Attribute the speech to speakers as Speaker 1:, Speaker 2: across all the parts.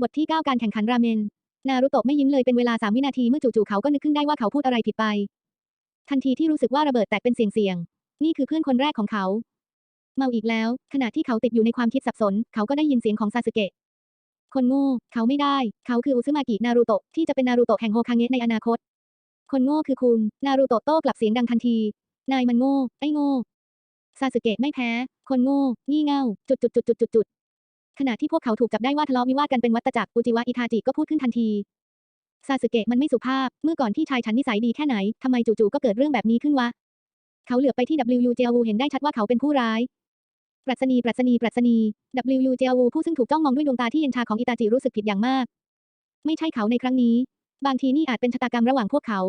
Speaker 1: บทที่ 9 การแข่งขันราเมน นารุโตะไม่ยิ้มเลยเป็นเวลา3วินาทีเมื่อจู่ๆเขาก็นึกขึ้นได้ว่าเขาพูดอะไรผิดไป ทันทีที่รู้สึกว่าระเบิดแตกเป็นเสียงๆนี่คือเพื่อนคนแรกของเขา เมาอีกแล้ว ขณะที่เขาติดอยู่ในความคิดสับสน เขาก็ได้ยินเสียงของซาสึเกะ คนโง่ เขาไม่ได้ เขาคืออุซึมากินารูโตะที่จะเป็นนารูโตะแห่งโฮคาเงะในอนาคต คนโง่คือคุณ นารูโตะโต้กลับเสียงดังทันที นายมันโง่ ไอ้โง่ซาสึเกะไม่แพ้ คนโง่ งี่เง่า จุดจุดจุดจุดจุดจุด ขณะที่พวกเขาถูกจับได้ว่าทะเลาะวิวาทกันเป็นวัฏจักรอุจิวะอิทาจิก็พูดขึ้นทันทีซาสึเกะมันไม่สุภาพ เมื่อก่อนพี่ชายฉันนิสัยดีแค่ไหนทำไมจู่ๆก็เกิดเรื่องแบบนี้ขึ้นวะ เขาเหลือบไปที่ WU เจวูเห็นได้ชัดว่าเขาเป็นผู้ร้าย ปรัชนี ปรัชนี ปรัชนี WU เจวูผู้ซึ่งถูกจ้องมองด้วยดวงตาที่เย็นชาของอิตาจิรู้สึกผิดอย่างมาก ไม่ใช่เขาในครั้งนี้ บางทีนี่อาจเป็นชะตากรรมระหว่างพวกเขา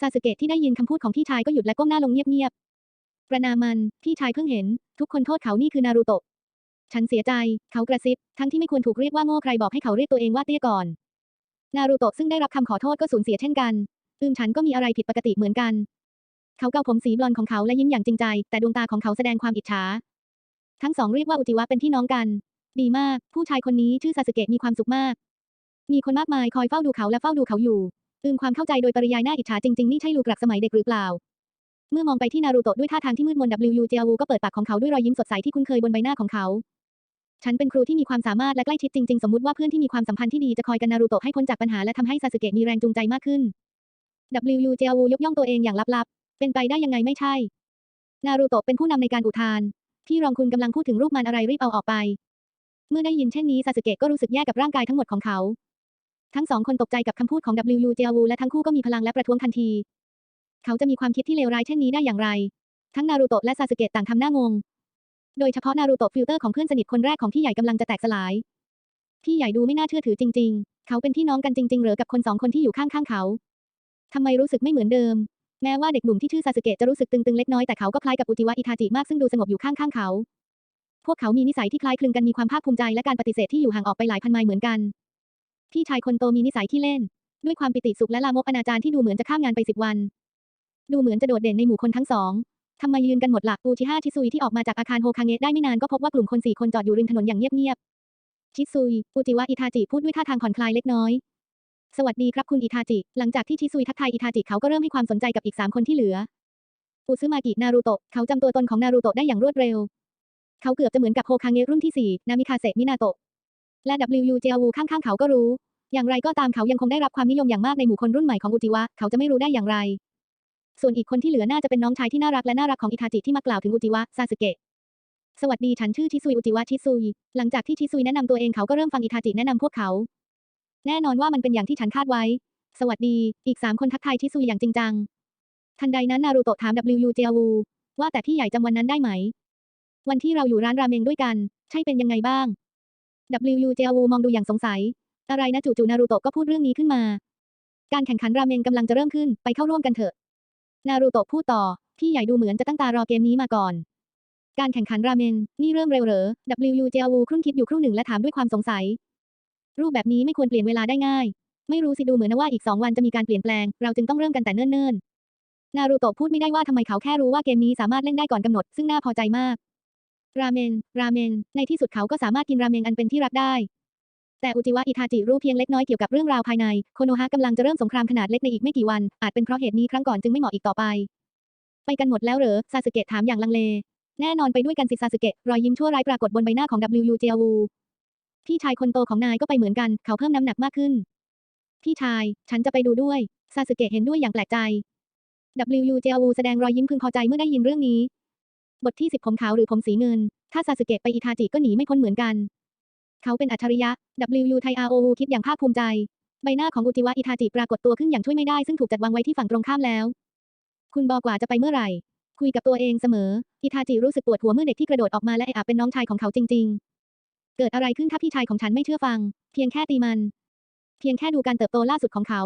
Speaker 1: ซาสึเกะที่ได้ยินคำพูดของพี่ชายก็หยุดและก้มหน้าลงเงียบๆ ประนามมัน พี่ชายเพิ่งเห็น ทุกคนโทษเขานี่คือนารูโตะ ฉันเสียใจ เขากระซิบ ทั้งที่ไม่ควรถูกเรียกว่าโง่ใครบอกให้เขาเรียกตัวเองว่าเตี้ยก่อน นารูโตะซึ่งได้รับคำขอโทษก็สูญเสียเช่นกัน อืมฉันก็มีอะไรผิดปกติเหมือนกัน เขาเกาผมสีบลอนของเขาและยิ้มอย่างจริงใจ แต่ดวงตาของเขาแสดงความอิจฉา ทั้งสองเรียกว่าอุจิวะเป็นพี่น้องกัน ดีมาก ผู้ชายคนนี้ชื่อซาสึเกะมีความสุขมาก มีคนมากมายคอยเฝ้าดูเขาและเฝ้าดูเขาอยู่ อืมความเข้าใจโดยปริยายน่าอิจฉาจริงๆนี่ใช่ลูกกลักสมัยเด็กหรือเปล่าเมื่อมองไปที่นารูโตะด้วยท่าทางที่มืดมน WU เจวูก็เปิดปากของเขาด้วยรอยยิ้มสดใสที่คุ้นเคยบนใบหน้าของเขา ฉันเป็นครูที่มีความสามารถและใกล้ชิดจริงๆ สมมติว่าเพื่อนที่มีความสัมพันธ์ที่ดีจะคอยกันนารูโตะให้พ้นจากปัญหาและทำให้ซาสึเกะมีแรงจูงใจมากขึ้น WU เจวูยกย่องตัวเองอย่างลับๆ เป็นไปได้ยังไงไม่ใช่ นารูโตะเป็นผู้นำในการอุทานที่รองคุณกำลังพูดถึงรูปมันอะไรรีบเอาออกไป เมื่อได้ยินเช่นนี้ซาสึเกะก็รู้สึกแย่กับร่างกายทั้งหมดของเขา ทั้งสองคนตกใจกับคำพูดของ WU เจวูและทั้งคู่ก็มีพลังและประท้วงทันที เขาจะมีความคิดที่เลวร้ายเช่นนี้ได้อย่างไร ทั้งนารูโตะและซาสึเกะต่างทำหน้างง โดยเฉพาะนารูโตะฟิลเตอร์ของเพื่อนสนิทคนแรกของพี่ใหญ่กำลังจะแตกสลาย พี่ใหญ่ดูไม่น่าเชื่อถือจริง ๆ เขาเป็นพี่น้องกันจริง ๆ หรือกับคนสองคนที่อยู่ข้างๆเขาทำไมรู้สึกไม่เหมือนเดิม แม้ว่าเด็กหนุ่มที่ชื่อซาสึเกะจะรู้สึกตึงๆเล็กน้อยแต่เขาก็คล้ายกับอุจิวะอิทาจิมากซึ่งดูสงบอยู่ข้างๆเขา พวกเขามีนิสัยที่คล้ายคลึงกันมีความภาคภูมิใจและการปฏิเสธที่อยู่ห่างออกไปหลายพันไมล์เหมือนกัน พี่ชายคนโตมีนิสัยที่เล่น ด้วยความปิติสุขและลามกอนาจารที่ดูเหมือนจะข้ามงานไปสิบวัน ดูเหมือนจะโดดเด่นในหมู่คนทั้งสอง ทำไมยืนกันหมดหลักอูชิฮะชิซุยที่ออกมาจากอาคารโฮคาเงะได้ไม่นานก็พบว่ากลุ่มคนสี่คนจอดอยู่ริมถนนอย่างเงียบๆ ชิซุยอุจิวะอิทาจิพูดด้วยท่าทางผ่อนคลายเล็กน้อย สวัสดีครับคุณอิทาจิ หลังจากที่ชิซุยทักทายอิทาจิเขาก็เริ่มให้ความสนใจกับอีกสามคนที่เหลืออุซึมากิ นารูโตะ เขาจำตัวตนของนารูโตะได้อย่างรวดเร็ว เขาเกือบจะเหมือนกับโฮคาเงะรุ่นที่สี่นามิคาเซะ มินาโตะ และ WU เจวูข้างๆเขาก็รู้ อย่างไรก็ตามเขายังคงได้รับความนิยมอย่างมากในหมู่คนรุ่นใหม่ของอุจิวะ เขาจะไม่รู้ได้อย่างไร ส่วนอีกคนที่เหลือน่าจะเป็นน้องชายที่น่ารักและน่ารักของอิทาจิที่มากล่าวถึงอุจิวะซาสึเกะสวัสดีฉันชื่อชิซุยอุจิวะชิซุย หลังจากที่ชิซุยแนะนำตัวเองเขาก็เริ่มฟังอิทาจิแนะนำพวกเขา แน่นอนว่ามันเป็นอย่างที่ฉันคาดไว้ สวัสดี อีกสามคนทักทายชิซุยอย่างจริงจัง ทันใดนั้นนารูโตะถาม WU เจวูว่าแต่พี่ใหญ่จำวันนั้นได้ไหม วันที่เราอยู่ร้านราเมงด้วยกัน ใช่เป็นยังไงบ้าง WU เจวูมองดูอย่างสงสัย อะไรนะจู่ๆนารูโตะก็พูดเรื่องนี้ขึ้นมา การแข่งขันราเมงกำลังจะเริ่มขึ้น ไปเข้าร่วมกันเถอะ นารูโตะพูดต่อ พี่ใหญ่ดูเหมือนจะตั้งตารอเกมนี้มาก่อน การแข่งขันราเมงนี่เริ่มเร็วเหรอ WU เจวูครุ่นคิดอยู่ครู่หนึ่งและถามด้วยความสงสัย รูปแบบนี้ไม่ควรเปลี่ยนเวลาได้ง่าย ไม่รู้สิดูเหมือนนะว่าอีกสองวันจะมีการเปลี่ยนแปลง เราจึงต้องเริ่มกันแต่เนิ่นๆ นารูโตะพูดไม่ได้ว่าทำไมเขาแค่รู้ว่าเกมนี้สามารถเล่นได้ก่อนกำหนด ซึ่งน่าพอใจมาก ราเมน ราเมน ในที่สุดเขาก็สามารถกินราเมงอันเป็นที่รักได้ แต่อุจิวะอิทาจิรู้เพียงเล็กน้อยเกี่ยวกับเรื่องราวภายใน โคโนฮะกำลังจะเริ่มสงครามขนาดเล็กในอีกไม่กี่วัน อาจเป็นเพราะเหตุนี้ครั้งก่อนจึงไม่เหมาะอีกต่อไป ไปกันหมดแล้วเหรอ ซาสึเกะถามอย่างลังเล แน่นอนไปด้วยกันสิซาสึเกะ รอยยิ้มชั่วร้ายปรากฏบนใบหน้าของ WU เจียวูพี่ชายคนโตของนายก็ไปเหมือนกัน เขาเพิ่มน้ำหนักมากขึ้น พี่ชาย ฉันจะไปดูด้วย ซาสึเกะเห็นด้วยอย่างแปลกใจ WU เจียวูแสดงรอยยิ้มพึงพอใจเมื่อได้ยินเรื่องนี้ บทที่สิบผมขาวหรือผมสีเงิน ถ้าซาสึเกะไปอิทาจิก็หนีไม่พ้นเหมือนกัน เขาเป็นอัจฉริยะ WU ไทอาโอวูคิดอย่างภาคภูมิใจ ใบหน้าของอุจิวะอิทาจิปรากฏตัวขึ้นอย่างช่วยไม่ได้ซึ่งถูกจัดวางไว้ที่ฝั่งตรงข้ามแล้ว คุณบอกว่าจะไปเมื่อไหร่ คุยกับตัวเองเสมอ อิทาจิรู้สึกปวดหัวเมื่อเด็กที่กระโดดออกมาและเออะเป็นน้องชายของเขาจริง ๆ เกิดอะไรขึ้นถ้าพี่ชายของฉันไม่เชื่อฟัง เพียงแค่ตีมัน เพียงแค่ดูการเติบโตล่าสุดของเขา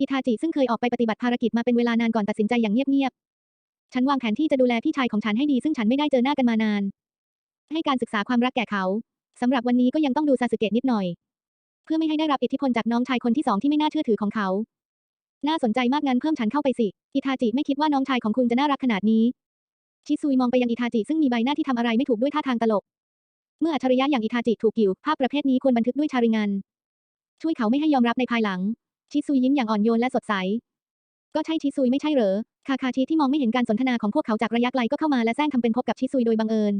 Speaker 1: อิทาจิซึ่งเคยออกไปปฏิบัติภารกิจมาเป็นเวลานานก่อนตัดสินใจอย่างเงียบๆ ฉันวางแผนที่จะดูแลพี่ชายของฉันให้ดีซึ่งฉันไม่ได้เจอหน้ากันมานาน ให้การศึกษาความรักแก่เขา สำหรับวันนี้ก็ยังต้องดูซาสึเกะนิดหน่อย เพื่อไม่ให้ได้รับอิทธิพลจากน้องชายคนที่สองที่ไม่น่าเชื่อถือของเขา น่าสนใจมากงั้นเพิ่มฉันเข้าไปสิ อิทาจิไม่คิดว่าน้องชายของคุณจะน่ารักขนาดนี้ ชิซุยมองไปยังอิทาจิซึ่งมีใบหน้าที่ทำอะไรไม่ถูกด้วยท่าทางตลก เมื่ออัจฉริยะอย่างอิทาจิถูกกิ่วภาพประเภทนี้ควรบันทึกด้วยชาริงัน ช่วยเขาไม่ให้ยอมรับในภายหลัง ชิซุยยิ้มอย่างอ่อนโยนและสดใส ก็ใช่ชิซุยไม่ใช่เหรอ คาคาชิที่มองไม่เห็นการสนทนาของพวกเขาจากระยะไกลก็เข้ามาและแซงทำเป็นพบกับชิซุยโดยบังเอิญ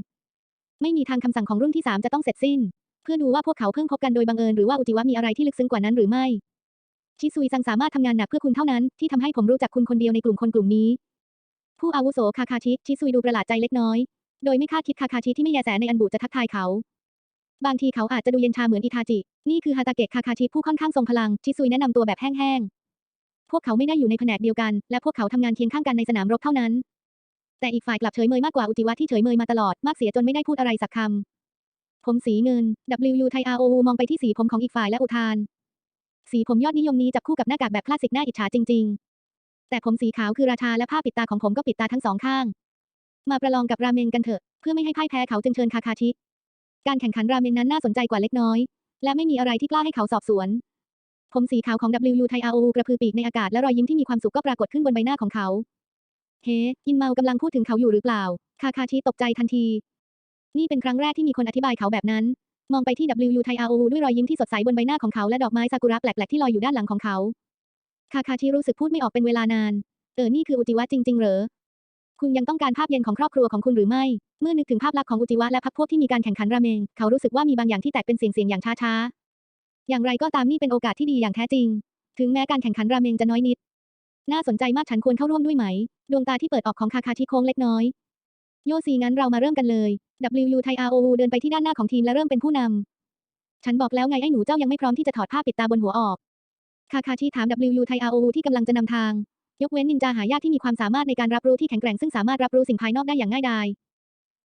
Speaker 1: ไม่มีทางคำสั่งของรุ่นที่สามจะต้องเสร็จสิ้น เพื่อดูว่าพวกเขาเพิ่งพบกันโดยบังเอิญหรือว่าอุจิวะมีอะไรที่ลึกซึ้งกว่านั้นหรือไม่ ชิซุยซังสามารถทำงานหนักเพื่อคุณเท่านั้นที่ทำให้ผมรู้จักคุณคนเดียวในกลุ่มคนกลุ่มนี้ ผู้อาวุโสคาคาชิชิซุยดูประหลาดใจเล็กน้อย โดยไม่คาดคิดคาคาชิที่ไม่แยแสในอันบุจะทักทายเขา บางทีเขาอาจจะดูเย็นชาเหมือนอิทาจิ นี่คือฮาตาเกะคาคาชิผู้ค่อนข้างทรงพลังชิซุยแนะนำตัวแบบแห้งๆพวกเขาไม่ได้อยู่ในแผนกเดียวกัน และพวกเขาทำงานเคียงข้างกันในสนามรบเท่านั้น แต่อีกฝ่ายกลับเฉยเมยมากกว่าอุจิวะที่เฉยเมยมาตลอดมากเสียจนไม่ได้พูดอะไรสักคำผมสีเงิน WU ไทย ROU มองไปที่สีผมของอีกฝ่ายและอุทาน สีผมยอดนิยมนี้จับคู่กับหน้ากากแบบคลาสสิกน่าอิจฉาจริง ๆ แต่ผมสีขาวคือราชาและผ้าปิดตาของผมก็ปิดตาทั้งสองข้าง มาประลองกับราเมงกันเถอะ เพื่อไม่ให้พ่ายแพ้เขาจึงเชิญคาคาชิ การแข่งขันราเมนนั้นน่าสนใจกว่าเล็กน้อย และไม่มีอะไรที่กล้าให้เขาสอบสวนผมสีขาวของ WU ไทย ROU กระพือปีกในอากาศและรอยยิ้มที่มีความสุขก็ปรากฏขึ้นบนใบหน้าของเขา เฮ้ยินเมากำลังพูดถึงเขาอยู่หรือเปล่า คาคาชิตกใจทันที นี่เป็นครั้งแรกที่มีคนอธิบายเขาแบบนั้น มองไปที่ WU ไทย ROU ด้วยรอยยิ้มที่สดใสบนใบหน้าของเขาและดอกไม้ซากุระแปลกๆที่ลอยอยู่ด้านหลังของเขา คาคาชิรู้สึกพูดไม่ออกเป็นเวลานาน เออ นี่คืออุจิวะจริง ๆ เหรอ คุณยังต้องการภาพเย็นของครอบครัวของคุณหรือไม่ เมื่อนึกถึงภาพลักษณ์ของอุจิวะและพรรคพวกที่มีการแข่งขันราเมง เขารู้สึกว่ามีบางอย่างที่แตกเป็นเสียงๆอย่างช้าๆ อย่างไรก็ตามนี่เป็นโอกาสที่ดีอย่างแท้จริง ถึงแม้การแข่งขันราเมงจะน้อยนิด น่าสนใจมากฉันควรเข้าร่วมด้วยไหม ดวงตาที่เปิดออกของคาคาชิโค้งเล็กน้อย โยซีงั้นเรามาเริ่มกันเลย WU ไทย ROU เดินไปที่ด้านหน้าของทีมและเริ่มเป็นผู้นำ ฉันบอกแล้วไงไอ้หนูเจ้ายังไม่พร้อมที่จะถอดผ้าปิดตาบนหัวออก คาคาชิถาม WU ไทย ROU ที่กำลังจะนำทาง ยกเว้นนินจาหายากที่มีความสามารถในการรับรู้ที่แข็งแกร่งซึ่งสามารถรับรู้สิ่งภายนอกได้อย่างง่ายดาย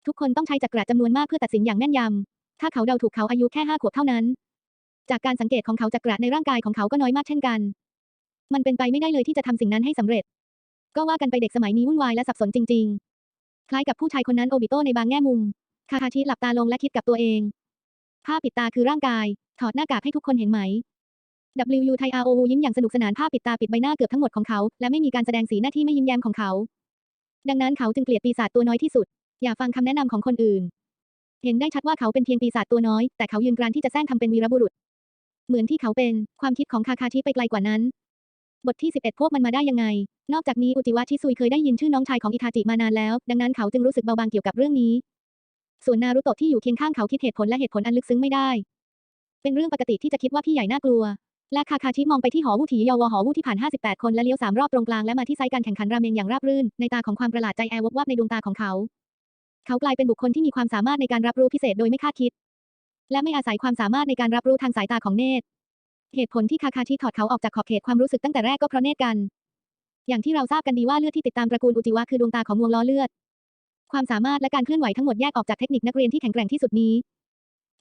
Speaker 1: ทุกคนต้องใช้จักระจำนวนมากเพื่อตัดสินอย่างแม่นยำ ถ้าเขาเดาถูกเขาอายุแค่ห้าขวบเท่านั้น จากการสังเกตของเขาจักระในร่างกายของเขาก็น้อยมากเช่นกัน มันเป็นไปไม่ได้เลยที่จะทำสิ่งนั้นให้สำเร็จ ก็ว่ากันไปเด็กสมัยนี้วุ่นวายและสับสนจริง ๆ คล้ายกับผู้ชายคนนั้นโอบิโตในบางแง่มุม คาคาชิหลับตาลงและคิดกับตัวเอง ผ้าปิดตาคือร่างกาย ถอดหน้ากากให้ทุกคนเห็นไหม WU ไทย ROU ยิ้มอย่างสนุกสนานผ้าปิดตาปิดใบหน้าเกือบทั้งหมดของเขา และไม่มีการแสดงสีหน้าที่ไม่ยิ้มแย้มของเขา ดังนั้นเขาจึงเกลียดปีศาจตัวน้อยที่สุด อย่าฟังคำแนะนำของคนอื่น เห็นได้ชัดว่าเขาเป็นเพียงปีศาจตัวน้อย แต่เขายืนกรานที่จะแซงทำเป็นวีรบุรุษ เหมือนที่เขาเป็น ความคิดของคาคาชิไปไกลกว่านั้น บทที่ 11 พวกมันมาได้ยังไง นอกจากนี้อุจิวะชิซุยเคยได้ยินชื่อน้องชายของอิทาจิมานานแล้ว ดังนั้นเขาจึงรู้สึกเบาบางเกี่ยวกับเรื่องนี้ ส่วนนารุโตะที่อยู่เคียงข้างเขาคิดเหตุผลและเหตุผลอันลึกซึ้งไม่ได้ เป็นเรื่องปกติที่จะคิดว่าพี่ใหญ่น่ากลัว และคาคาชิมองไปที่หอวูถียอวหอวูที่ผ่าน 58 คนและเลี้ยวสามรอบตรงกลางและมาที่ไซต์การแข่งขันราเมงอย่างราบรื่น ในตาของความประหลาดใจแอร์วบวับในดวงตาของเขา เขากลายเป็นบุคคลที่มีความสามารถในการรับรู้พิเศษโดยไม่คาดคิด และไม่อาศัยความสามารถในการรับรู้ทางสายตาของเนตร เหตุผลที่คาคาชิถอดเขาออกจากขอบเขตความรู้สึกตั้งแต่แรกก็เพราะเนตรกัน อย่างที่เราทราบกันดีว่าเลือดที่ติดตามตระกูลอุจิวะคือดวงตาของวงล้อเลือด ความสามารถและการเคลื่อนไหวทั้งหมดแยกออกจากเทคนิคนักเรียนที่แข็งแกร่งที่สุดนี้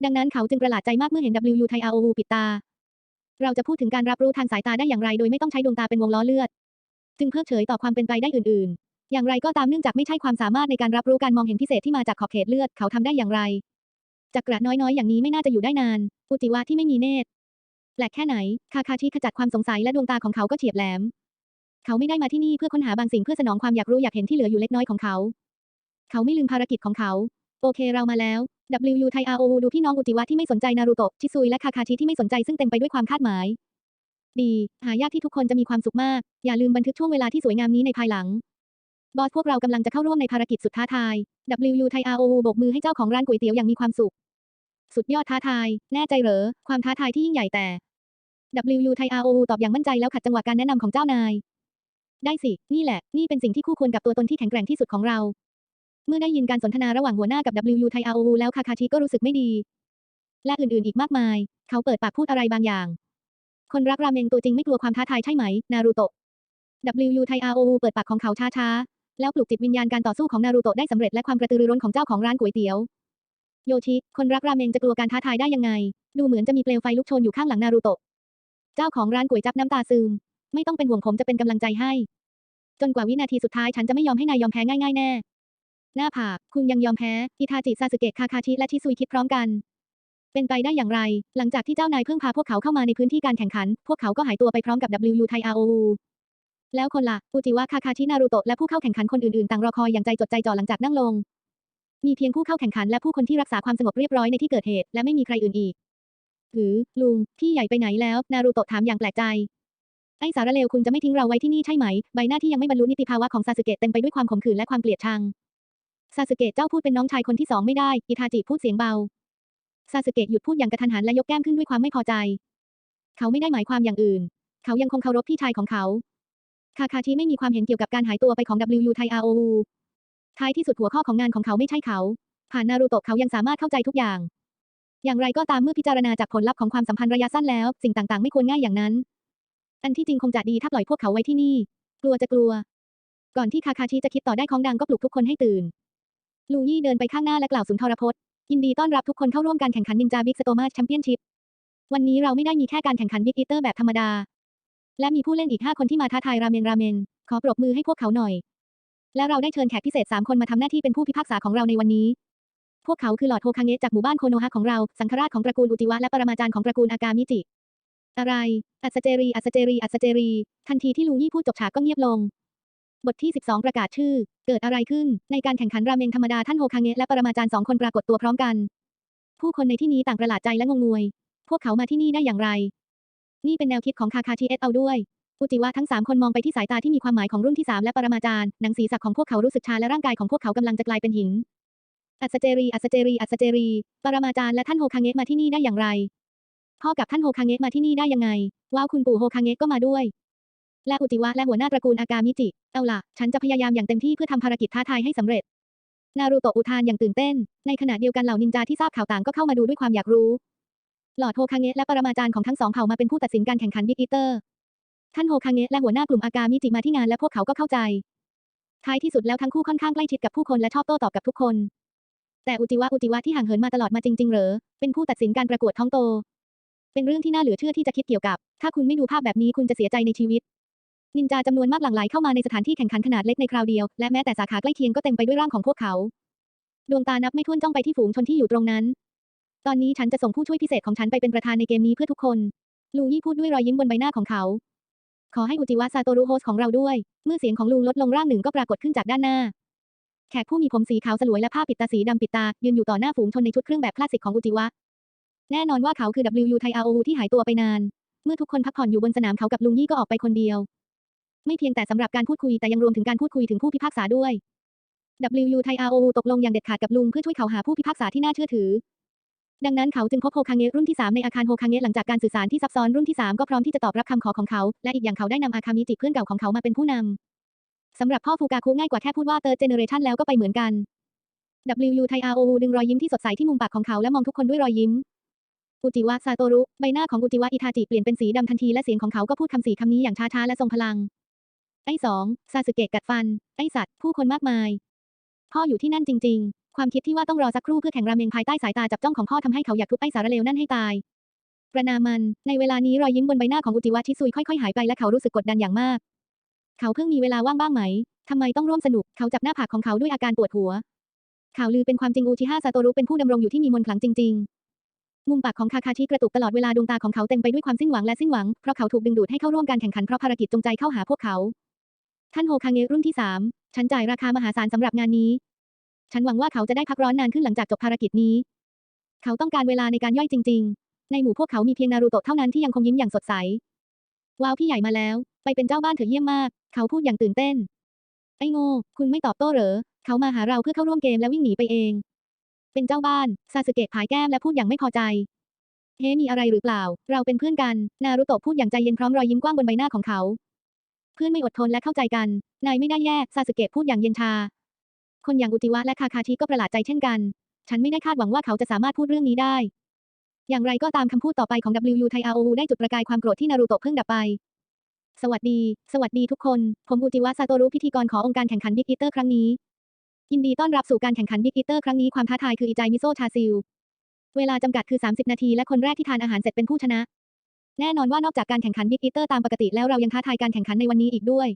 Speaker 1: ดังนั้นเขาจึงประหลาดใจมากเมื่อเห็น WU ไทย ROU ปิดตา เราจะพูดถึงการรับรู้ทางสายตาได้อย่างไร โดยไม่ต้องใช้ดวงตาเป็นวงล้อเลือด จึงเพิกเฉยต่อความเป็นไปได้อื่น ๆ อย่างไรก็ตามเนื่องจากไม่ใช่ความสามารถในการรับรู้การมองเห็นพิเศษที่มาจากขอบเขตเลือดเขาทำได้อย่างไรจักระน้อยๆ อย่างนี้ไม่น่าจะอยู่ได้นาน อุจิวะที่ไม่มีเนตร แปลกแค่ไหน คาคาชิขจัดความสงสัยและดวงตาของเขาก็เฉียบแหลม เขาไม่ได้มาที่นี่เพื่อค้นหาบางสิ่งเพื่อสนองความอยากรู้อยากเห็นที่เหลืออยู่เล็กน้อยของเขา เขาไม่ลืมภารกิจของเขา โอเคเรามาแล้ว WU ไทย ROU ดูพี่น้องอุจิวะที่ไม่สนใจนารูโตะชิซุยและคาคาชิที่ไม่สนใจซึ่งเต็มไปด้วยความคาดหมาย ดี หายากที่ทุกคนจะมีความสุขมาก อย่าลืมบันทึกช่วงเวลาที่สวยงามนี้ในภายหลัง บอสพวกเรากำลังจะเข้าร่วมในภารกิจสุดท้าทาย WU ไทย ROU โบกมือให้เจ้าของร้านก๋วยเตี๋ยวอย่างมีความสุข สุดยอดท้าทาย แน่ใจเหรอ ความท้าทายที่ยิ่งใหญ่แต่ WU ไทย ROU ตอบอย่างมั่นใจแล้วขัดจังหวะการแนะนำของเจ้านาย ได้สิ นี่แหละ นี่เป็นสิ่งที่คู่ควรกับตัวตนที่แข็งแกร่งที่สุดของเรา เมื่อได้ยินการสนทนาระหว่างหัวหน้ากับ WU ไทย ROU แล้วคาคาชิก็รู้สึกไม่ดี และอื่นๆ อีกมากมาย เขาเปิดปากพูดอะไรบางอย่าง คนรักราเมงตัวจริงไม่กลัวความท้าทายใช่ไหม นารูโตะ WU ไทย ROU เปิดปากของเขาช้าๆ แล้วปลุกจิตวิญญาณการต่อสู้ของนารูโตะได้สำเร็จและความกระตือรือร้นของเจ้าของร้านก๋วยเตี๋ยวโยชิ คนรักราเมงจะกลัวการท้าทายได้ยังไง ดูเหมือนจะมีเปลวไฟลุกโชนอยู่ข้างหลังนารูโตะ เจ้าของร้านก๋วยจับน้ำตาซึม ไม่ต้องเป็นห่วงผมจะเป็นกำลังใจให้ จนกว่าวินาทีสุดท้ายฉันจะไม่ยอมให้นายยอมแพ้ง่ายๆแน่ หน้าผากคุณยังยอมแพ้ อิทาจิซาสึเกะคาคาชิและชิซุยคิดพร้อมกัน เป็นไปได้อย่างไร หลังจากที่เจ้านายเพิ่งพาพวกเขาเข้ามาในพื้นที่การแข่งขัน พวกเขาก็หายตัวไปพร้อมกับ WU ไทย ROU แล้วคนละอุจิวะคาคาชินารูโตะและผู้เข้าแข่งขันคนอื่นๆต่างรอคอยอย่างใจจดใจจ่อหลังจากนั่งลง มีเพียงผู้เข้าแข่งขันและผู้คนที่รักษาความสงบเรียบร้อยในที่เกิดเหตุและไม่มีใครอื่นอีก หือ ลุง พี่ใหญ่ไปไหนแล้ว นารูโตะถามอย่างแปลกใจ ไอ้สารเลวคุณจะไม่ทิ้งเราไว้ที่นี่ใช่ไหม ใบหน้าที่ยังไม่บรรลุนิติภาวะของซาสึเกะเต็มไปด้วยความขมขื่นและความเกลียดชัง ซาสึเกะเจ้าพูดเป็นน้องชายคนที่สองไม่ได้ อิทาจิพูดเสียงเบา ซาสึเกะหยุดพูดอย่างกระทันหันและยกแก้มขึ้นด้วยความไม่พอใจ เขาไม่ได้หมายความอย่างอื่น เขายังคงเคารพพี่ชายของเขา คาคาชิไม่มีความเห็นเกี่ยวกับการหายตัวไปของ WU ไท ROU ท้ายที่สุดหัวข้อของงานของเขาไม่ใช่เขา ผ่านนารูโตะเขายังสามารถเข้าใจทุกอย่าง อย่างไรก็ตามเมื่อพิจารณาจากผลลัพธ์ของความสัมพันธ์ระยะสั้นแล้ว สิ่งต่างๆ ไม่ควรง่ายอย่างนั้น อันที่จริงคงจะดีถ้าปล่อยพวกเขาไว้ที่นี่ กลัวจะกลัว ก่อนที่คาคาชิจะคิดต่อได้ของดังก็ปลุกทุกคนให้ตื่น ลูยี่เดินไปข้างหน้าและกล่าวสุนทรพจน์ ยินดีต้อนรับทุกคนเข้าร่วมการแข่งขันนินจาบิ๊กสโตมาแชมเปี้ยนชิพ วันนี้เราไม่ได้มีแค่การแข่งขันบิ๊กอีเตอร์แบบธรรมดา และมีผู้เล่นอีก5คนที่มาท้าทายราเมนราเมน ขอปรบมือให้พวกเขาหน่อย และเราได้เชิญแขกพิเศษ3คนมาทำหน้าที่เป็นผู้พิพากษาของเราในวันนี้ วกเขาคือหลอดโฮคางเงะจากหมู่บ้านโคโนฮะของเรา สังฆราชของตระกูลอุจิวะและปรมาจารย์ของตระกูลอากามิจิ อะไร อัศเจรี อัศเจรี อัศเจรี ทันทีที่ลูยี่พูดจบฉากก็เงียบลง บทที่ 12 ประกาศชื่อ เกิดอะไรขึ้น ในการแข่งขันราเมงธรรมดาท่านโฮคางเงะและปรมาจารย์สองคนปรากฏตัวพร้อมกัน ผู้คนในที่นี้ต่างประหลาดใจและงงงวย พวกเขามาที่นี่ได้อย่างไร นี่เป็นแนวคิดของคาคาชิเอสเอาด้วยอุจิวะทั้งสามคนมองไปที่สายตาที่มีความหมายของรุ่นที่สามและปรมาจารย์ หนังศีรษะของพวกเขารู้สึกชาและร่างกายของพวกเขากำลังจะกลายเป็นหิน อัศเจรี อัศเจรี อัศเจรี ปรมาจารย์และท่านโฮคางเงะมาที่นี่ได้อย่างไร พ่อกับท่านโฮคางเงะมาที่นี่ได้ยังไง ว้าวคุณปู่โฮคางเงะก็มาด้วย และอุจิวะและหัวหน้าตระกูลอากามิจิ เอาล่ะ ฉันจะพยายามอย่างเต็มที่เพื่อทำภารกิจท้าทายให้สำเร็จ นารูโตะอุทานอย่างตื่นเต้น ในขณะเดียวกันเหล่านินจาที่ทราบข่าวต่างก็เข้ามาดูด้วยความอยากรู้ หลอดโฮคางเงะและปรมาจารย์ของทั้งสองเผ่ามาเป็นผู้ตัดสินการแข่งขันบิ๊กอีเตอร์ ท่านโฮคางเงะและหัวหน้ากลุ่มอากามิจิมาที่งานและพวกเขาก็เข้าใจท้ายที่สุดแล้วทั้งคู่ค่อนข้างใกล้ชิดกับผู้คนและชอบโต้ตอบกับทุกคน แต่อุจิวะอุจิวะที่ห่างเหินมาตลอดมาจริง ๆ เหรอ เป็นผู้ตัดสินการประกวดท้องโต เป็นเรื่องที่น่าเหลือเชื่อที่จะคิดเกี่ยวกับ ถ้าคุณไม่ดูภาพแบบนี้คุณจะเสียใจในชีวิต นินจาจำนวนมากหลั่งไหลเข้ามาในสถานที่แข่งขันขนาดเล็กในคราวเดียว และแม้แต่สาขาใกล้เคียงก็เต็มไปด้วยร่างของพวกเขา ดวงตานับไม่ถ้วนจ้องไปที่ฝูงชนที่อยู่ตรงนั้น ตอนนี้ฉันจะส่งผู้ช่วยพิเศษของฉันไปเป็นประธานในเกมนี้เพื่อทุกคน ลูยี่พูดด้วยรอยยิ้มบนใบหน้าของเขา ขอให้อุจิวะซาโตรุโฮสของเราด้วย เมื่อเสียงของลุงลดลงร่างหนึ่งก็ปรากฏขึ้นจากด้านหน้า แขกผู้มีผมสีขาวสลวยและผ้าปิดตาสีดำปิดตา ยืนอยู่ต่อหน้าฝูงชนในชุดเครื่องแบบคลาสสิกของอุจิวะ แน่นอนว่าเขาคือ WU ไท ROU ที่หายตัวไปนาน เมื่อทุกคนพักผ่อนอยู่บนสนามเขากับลุงยี่ก็ออกไปคนเดียว ไม่เพียงแต่สำหรับการพูดคุยแต่ยังรวมถึงการพูดคุยถึงผู้พิพากษาด้วย WU ไท ROU ตกลงอย่างเด็ดขาดกับลุงเพื่อช่วยเขาหาผู้พิพากษาที่น่าเชื่อถือ ดังนั้นเขาจึงพบโฮคางเงะรุ่นที่ 3 ในอาคารโฮคางเงะหลังจากการสื่อสารที่ซับซ้อนรุ่นที่ 3 ก็พร้อมที่จะตอบรับคำขอของเขา และอีกอย่างเขาได้นำอาคามิจิเพื่อนเก่าของเขามาเป็นผู้นำ สำหรับพ่อฟูกาคุง่ายกว่าแค่พูดว่า third generation แล้วก็ไปเหมือนกัน WU ไท ROU ดึงรอยยิ้มที่สดใสที่มุมปากของเขาและมองทุกคนด้วยรอยยิ้ม อุจิวะซาโตรุ ใบหน้าของอุจิวะอิทาจิเปลี่ยนเป็นสีดำทันทีและเสียงของเขาก็พูดคำสี่คำนี้อย่างช้าๆและทรงพลัง ไอ้สองซาสึเกะกัดฟัน ไอ้สัตว์ ผู้คนมากมาย พ่ออยู่ที่นั่นจริง ๆ ความคิดที่ว่าต้องรอสักครู่เพื่อแข่งราเมงภายใต้สายตาจับจ้องของพ่อทำให้เขาอยากทุบไอ้สารเลวนั่นให้ตาย ประนามมัน ในเวลานี้รอยยิ้มบนใบหน้าของอุจิวะชิซุยค่อยๆหายไปและเขารู้สึกกดดันอย่างมาก เขาเพิ่งมีเวลาว่างบ้างไหม ทำไมต้องร่วมสนุก เขาจับหน้าผากของเขาด้วยอาการปวดหัว ข่าวลือเป็นความจริงอูชิฮะซาโตรุเป็นผู้ดำรงอยู่ที่มีมนต์ขลังจริง ๆ มุมปากของคาคาชิกระตุกตลอดเวลาดวงตาของเขาเต็มไปด้วยความสิ้นหวังและสิ้นหวัง เพราะเขาถูกดึงดูดให้เข้าร่วมการแข่งขันเพราะภารกิจจงใจเข้าหาพวกเขา ท่านโฮคางเงะรุ่นที่สามฉันจ่ายราคามหาศาลสำหรับงานนี้ ฉันหวังว่าเขาจะได้พักร้อนนานขึ้นหลังจากจบภารกิจนี้ เขาต้องการเวลาในการย่อยจริง ๆ ในหมู่พวกเขามีเพียงนารูโตะเท่านั้นที่ยังคงยิ้มอย่างสดใสว้าวพี่ใหญ่มาแล้ว ไปเป็นเจ้าบ้านเถอะเยี่ยมมาก เขาพูดอย่างตื่นเต้น ไอ้โง่ คุณไม่ตอบโต้เหรอ เขามาหาเราเพื่อเข้าร่วมเกมและวิ่งหนีไปเอง เป็นเจ้าบ้าน ซาสึเกะผายแก้มและพูดอย่างไม่พอใจ เฮ้ มีอะไรหรือเปล่า เราเป็นเพื่อนกัน นารุโตะพูดอย่างใจเย็นพร้อมรอยยิ้มกว้างบนใบหน้าของเขา เพื่อนไม่อดทนและเข้าใจกัน นายไม่ได้แย่ ซาสึเกะพูดอย่างเย็นชา คนอย่างอุจิวะและคาคาชิก็ประหลาดใจเช่นกัน ฉันไม่ได้คาดหวังว่าเขาจะสามารถพูดเรื่องนี้ได้อย่างไรก็ตามคำพูดต่อไปของ WU ไท ROU ได้จุดประกายความโกรธที่นารูโตะเพิ่งดับไป สวัสดี สวัสดีทุกคน ผมอุจิวะซาโตรุพิธีกรขององค์การแข่งขันบิ๊กอีเตอร์ครั้งนี้ ยินดีต้อนรับสู่การแข่งขันบิ๊กอีเตอร์ครั้งนี้ความท้าทายคืออิจายมิโซชาซิล เวลาจำกัดคือ 30 นาที และคนแรกที่ทานอาหารเสร็จเป็นผู้ชนะ แน่นอนว่านอกจากการแข่งขันบิ๊กอีเตอร์ตามปกติแล้วเรายังท้าทายการแข่งขันในวันนี้อีกด้วย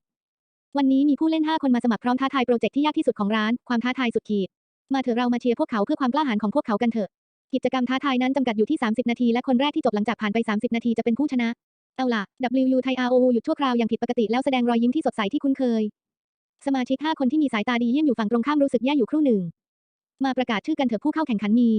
Speaker 1: วันนี้มีผู้เล่น 5 คนมาสมัครพร้อมท้าทายโปรเจกต์ที่ยากที่สุดของร้าน ความท้าทายสุดขีด มาเถอะเรามาเชียร์พวกเขาเพื่อความกล้าหาญของพวกเขากันเถอะ กิจกรรมท้าทายนั้นจำกัดอยู่ที่ 30 นาที และคนแรกที่จบหลังจากผ่านไป 30 นาทีจะเป็นผู้ชนะ เอาล่ะ WU ไทย ROU หยุดชั่วคราวอย่างผิดปกติแล้วแสดงรอยยิ้มที่สดใสที่คุ้นเคย สมาชิก 5 คนที่มีสายตาดีเยี่ยมอยู่ฝั่งตรงข้ามรู้สึกแย่อยู่ครู่หนึ่ง มาประกาศชื่อกันเถอะผู้เข้าแข่งขันมี